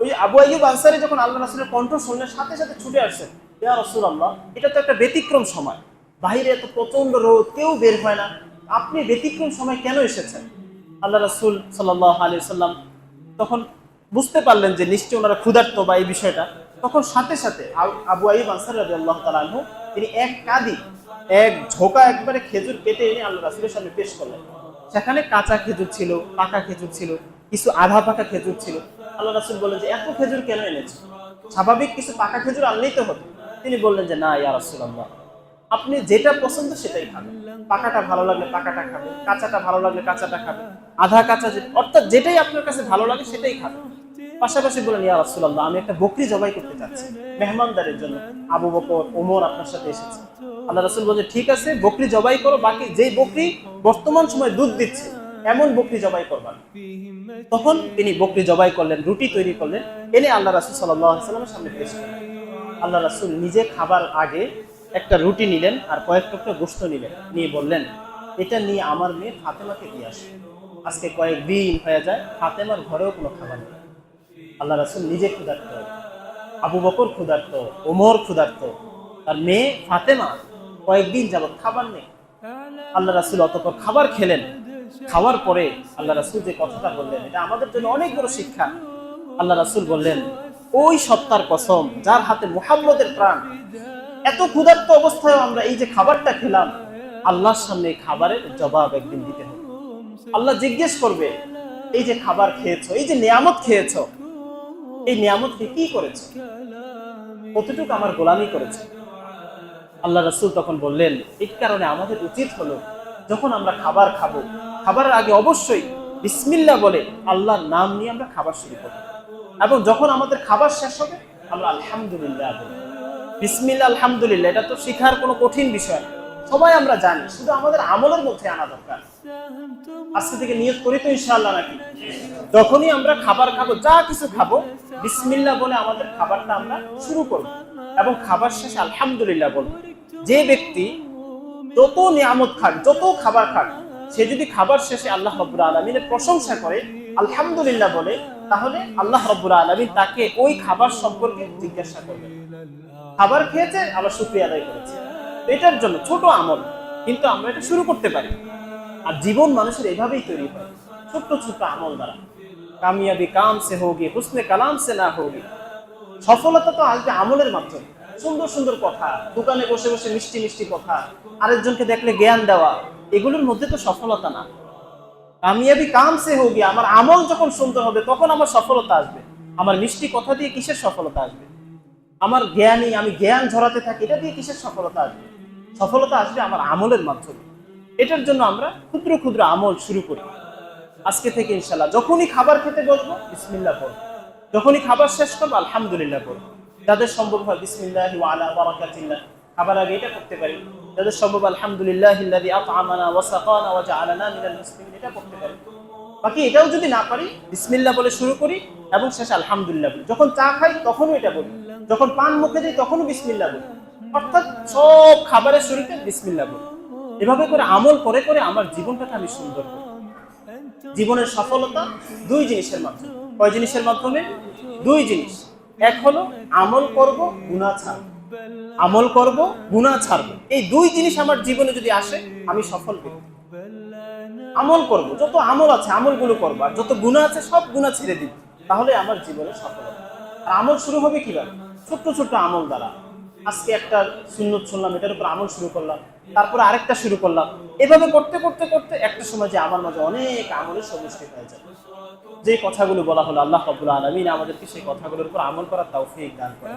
ওই আবু আইয়ুব আনসারি যখন আল্লাহ রাসুলের কণ্ঠ শুনলেন, সাথে সাথে ছুটে আসছেন। ইয়া রসুল আল্লাহ এটা তো একটা ব্যতিক্রম সময়। বাইরে এত প্রচণ্ড রোদ, কেউ বের হয় না। আপনি ব্যতিক্রম সময় কেন এসেছেন? আল্লাহ রাসুল সাল্লাহ আলি সাল্লাম তখন বুঝতে পারলেন যে নিশ্চয়ই ওনারা ক্ষুধার্ত বা এই বিষয়টা। তখন সাথে সাথে আবু- আবু আইব আনসার রাজি আল্লাহ তালু তিনি এক কাদি, এক ঝোঁকা একবারে খেজুর কেটে এনে আল্লাহ রাসুলের সামনে পেশ করলেন। সেখানে কাঁচা খেজুর ছিল, পাকা খেজুর ছিল, কিছু আধা পাকা খেজুর ছিল। আল্লাহ রাসুল বললেন যে, এত খেজুর কেন এনেছো? স্বাভাবিক কিছু পাকা খেজুর আনলেই তো হতো তিনি বললেন যে, না, ইয়া রাসুল আল্লাহ আপনি যেটা পছন্দ সেটাই খাবেন পাকাটা ভালো লাগলে পাকাটা খাবেন কাঁচাটা ভালো লাগলে কাঁচাটা খাবেন আধা কাঁচা যে, অর্থাৎ যেটাই আপনার কাছে ভালো লাগে সেটাই খাবেন পাশাপাশি বলেন ইয়া রাসূলুল্লাহ, আমি একটা বকরি জবাই করতে চাচ্ছি মেহমানদারের জন্য আবু বকর, ওমর আপনার সাথে এসেছে। আল্লাহ রাসুল বলছে ঠিক আছে, বকরি জবাই করো, বাকি যেই বকরি বর্তমান সময় দুধ দিচ্ছে এমন বকরি জবাই করবা না। তখন তিনি বকরি জবাই করলেন, রুটি তৈরি করলেন, এনে আল্লাহ রাসূল সাল্লামের সামনে পেশ করলেন আল্লাহ রাসূল নিজে খাবার আগে একটা রুটি নিলেন আর কয়েক টুকরা গোশত নিলেন। নিয়ে বললেন, এটা নিয়ে আমার মেয়ে ফাতেমাকে দিয়ে আসে। আজকে কয়েক দিন হয়ে যায়, ফাতেমার ঘরেও কোনো খাবার নেই। আল্লাহ রাসূল নিজে ক্ষুধার্ত, আবু বকর ক্ষুধার্ত, ওমর ক্ষুধার্ত আর মেয়ে ফাতেমা কয়েকদিন যাবত খাবার নেই। আল্লাহ রাসূল অতপর খাবার খেলেন। খাওয়ার পরে আল্লাহ রাসূল যে কথাটা বললেন, এটা আমাদের জন্য অনেক বড় শিক্ষা। আল্লাহ রাসূল বললেন, ওই সত্তার কসম, যার হাতে মুহাম্মদের প্রাণ, এত ক্ষুধার্ত অবস্থায় আমরা এই যে খাবারটা খেলাম, আল্লাহর সামনে খাবারের জবাব একদিন দিতে হবে। আল্লাহ জিজ্ঞেস করবে, এই যে খাবার খেয়েছো, এই যে নিয়ামত খেয়েছো, এই নিয়ামতকে কি করেছ? কতটুকু আমার গোলামি করেছে? আল্লাহ রাসুল তখন বললেন এই কারণে আমাদের উচিত হলো যখন আমরা খাবার খাব, খাবারের আগে অবশ্যই বিসমিল্লাহ বলে আল্লাহর নাম নিয়ে আমরা খাবার শুরু করব। এবং যখন আমাদের খাবার শেষ হবে, আমরা আলহামদুলিল্লাহ বলি বিসমিল্লাহ, আলহামদুলিল্লাহ, এটা তো শেখার কোনো কঠিন বিষয় সবাই আমরা জানি, শুধু আমাদের আমলের মধ্যে আনা দরকার। আজকে থেকে নিয়োগ করি তো ইনশাআল্লাহ নাকি? যখনই আমরা খাবার খাব, যা কিছু খাব, বিসমিল্লাহ বলে আমাদের খাবারটা আমরা শুরু করব। এবং খাবার শেষে আলহামদুলিল্লাহ বলব। যে ব্যক্তি যত নিয়ামত খাক যত খাবার খাক সে যদি খাবার শেষে আল্লাহ রব্বুল আলমিনের প্রশংসা করে, আলহামদুলিল্লাহ বলে, তাহলে আল্লাহ রব্বুল আলমিন তাকে ওই খাবার সম্পর্কে জিজ্ঞাসা করবেন। খাবার খেয়েছে আবার শুক্রিয়া আদায় করেছে এটার জন্য ছোট আমল, কিন্তু আমরা এটা শুরু করতে পারি। আর জীবন মানুষের এভাবেই তৈরি হয়। ছোট্ট ছোট্ট আমল দ্বারা। কামিয়াবি কাম সে হোগি, হুসনে কালাম সে না হোগি। সফলতা তো আসবে আমলের মাধ্যমে। সুন্দর সুন্দর কথা, দোকানে বসে বসে মিষ্টি মিষ্টি কথা, আরেকজনকে দেখলে জ্ঞান দেওয়া, এগুলোর মধ্যে তো সফলতা না। কামিয়াবি কাম সে আমার আমল যখন সুন্দর হবে, তখন আমার সফলতা আসবে। আমার মিষ্টি কথা দিয়ে কিসের সফলতা আসবে? আমার জ্ঞানী, আমি জ্ঞান ঝরাতে থাকি, এটা দিয়ে কিসের সফলতা আসবে? সফলতা আসবে আমার আমলের মাধ্যমে। এটার জন্য আমরা ক্ষুদ্র ক্ষুদ্র আমল শুরু করি। আজকে থেকে ইনশাল্লাহ যখনই খাবার খেতে বসবো, বিসমিল্লাহ পড়ব। যখনই খাবার শেষ করব, আলহামদুলিল্লাহ পড়ব। যাদের সম্ভব হয়, বিসমিল্লাহ আলা বারাকাতিল্লাহ। খাবার আগে এটা করতে পারি। যাদের সম্ভব, আলহামদুলিল্লাহ ইল্লাযী আত'আমানা ওয়া সাকানা ওয়া জাআলানা মিনাল মুসলিমিন, এটা করতে পারি। বাকি এটাও যদি না পারি, বিসমিল্লাহ বলে শুরু করি এবং শেষ আলহামদুলিল্লাহ বলি। যখন চা খাই, তখনও এটা বলি। যখন পান মুখে দিই তখনও বিসমিল্লাহ বলি। অর্থাৎ সব খাবারের শুরুতে বিসমিল্লাহ বলি। এভাবে করে আমল করে করে আমার জীবনটাকে আমি সুন্দর করি। জীবনের সফলতা দুই জিনিসের মাধ্যমে। কয় জিনিসের মাধ্যমে? দুই জিনিস। এক হলো আমল করব গুণা ছাড়ব। আমল করব গুণা ছাড়ব। এই দুই জিনিস আমার জীবনে যদি আসে, আমি সফল ব্যক্তি আমল করব, যত আমল আছে, আমলগুলো করব, আর যত গুণা আছে, সব গুণা ছেড়ে দিব। তাহলে আমার জীবনে সফল হবে। আর আমল শুরু হবে কীভাবে? ছোট্ট ছোট্ট আমল দ্বারা। আজকে একটা সুন্নত শুনলাম, এটার উপর আমল শুরু করলাম, তারপর আরেকটা শুরু করলাম। এভাবে করতে করতে করতে একটা সময় যে আমার মাঝে অনেক আমলের সমষ্টি হয়ে যায়। যে কথাগুলো বলা হলো, আল্লাহ রব্বুল আলমিন আমাদেরকে সেই কথাগুলোর উপর আমল করার তাও তৌফিক দান করে